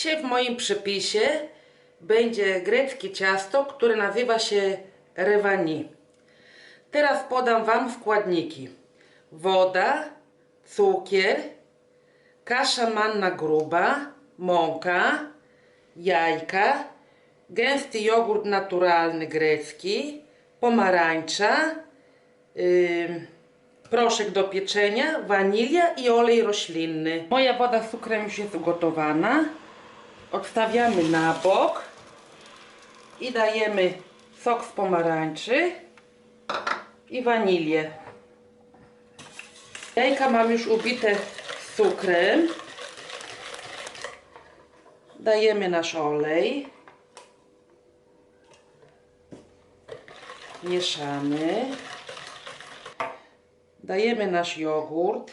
Dzisiaj w moim przepisie będzie greckie ciasto, które nazywa się rewani. Teraz podam Wam składniki. Woda, cukier, kasza manna gruba, mąka, jajka, gęsty jogurt naturalny grecki, pomarańcza, ym, proszek do pieczenia, wanilia i olej roślinny. Moja woda z cukrem już jest ugotowana. Odstawiamy na bok i dajemy sok z pomarańczy i wanilię. Jajka mam już ubite z cukrem. Dajemy nasz olej. Mieszamy. Dajemy nasz jogurt.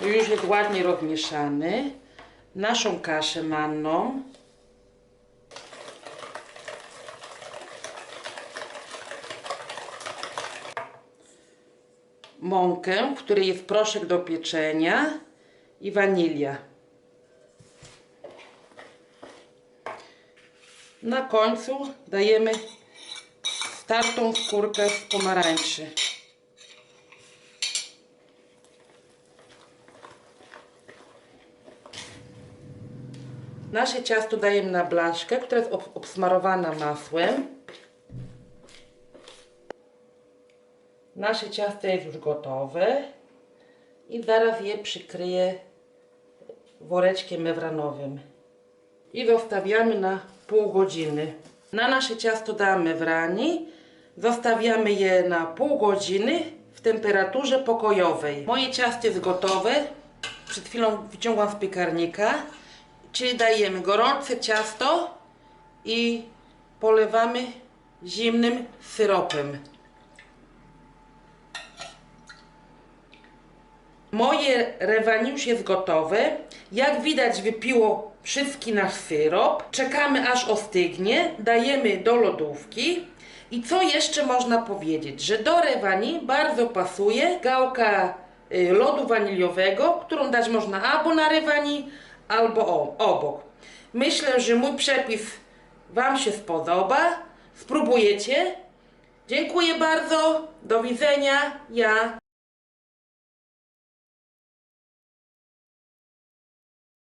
Już jest ładnie rozmieszany. Naszą kaszę manną. Mąkę, w której jest proszek do pieczenia i wanilia. Na końcu dajemy startą skórkę z pomarańczy. Nasze ciasto dajemy na blaszkę, która jest ob- obsmarowana masłem. Nasze ciasto jest już gotowe i zaraz je przykryję woreczkiem mewranowym i zostawiamy na pół godziny. Na nasze ciasto damy wrani, zostawiamy je na pół godziny w temperaturze pokojowej. Moje ciasto jest gotowe, przed chwilą wyciągłam z piekarnika, czyli dajemy gorące ciasto i polewamy zimnym syropem. Moje rewani już jest gotowe. Jak widać wypiło wszystki nasz syrop. Czekamy aż ostygnie. Dajemy do lodówki. I co jeszcze można powiedzieć? Że do rewani bardzo pasuje gałka y, lodu waniliowego, którą dać można albo na rewani, albo obok. Myślę, że mój przepis Wam się spodoba. Spróbujecie. Dziękuję bardzo. Do widzenia. Ja